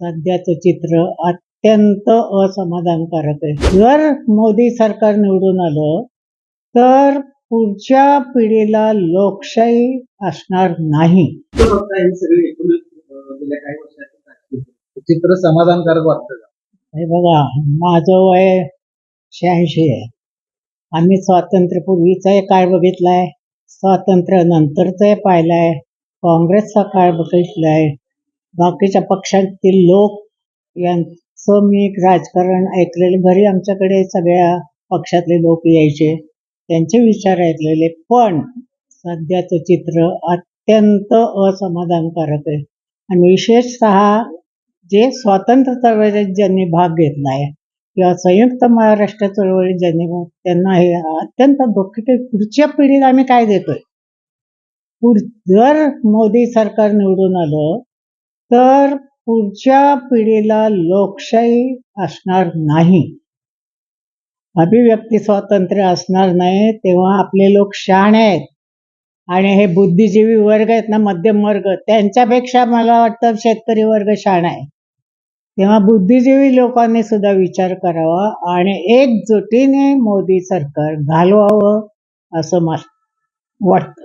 सध्याचं चित्र अत्यंत असमाधानकारक आहे. जर मोदी सरकार निवडून आलं तर पुढच्या पिढीला लोकशाही असणार नाही. चित्र समाधानकारक वाटतं हे बघा माझं वय शहाऐंशी आहे. आम्ही स्वातंत्र्यपूर्वीचाही काळ बघितलाय स्वातंत्र्य नंतरचाही पाहिलाय काँग्रेसचा काळ बघितलाय बाकीच्या पक्षातील लोक यांचं मी एक राजकारण ऐकलेले घरी आमच्याकडे सगळ्या पक्षातले लोक यायचे त्यांचे विचार ऐकलेले पण सध्याचं चित्र अत्यंत असमाधानकारक आहे. आणि विशेषतः जे स्वातंत्र्य चळवळीत ज्यांनी भाग घेतलाय किंवा संयुक्त महाराष्ट्र चळवळीत ज्यांनी त्यांना हे अत्यंत दुःखी की पुढच्या पिढीला आम्ही काय देतोय? पुढ जर मोदी सरकार निवडून आलं तर पुढच्या पिढीला लोकशाही असणार नाही. अभिव्यक्ती स्वातंत्र्य असणार नाही तेव्हा आपले लोक शहाणे आहेत. आणि हे बुद्धिजीवी वर्ग आहेत ना मध्यम वर्ग त्यांच्यापेक्षा मला वाटतं शेतकरी वर्ग शहाणा आहे. तेव्हा बुद्धिजीवी लोकांनी सुद्धा विचार करावा आणि एकजुटीने मोदी सरकार घालवावं असं मला वाटतं.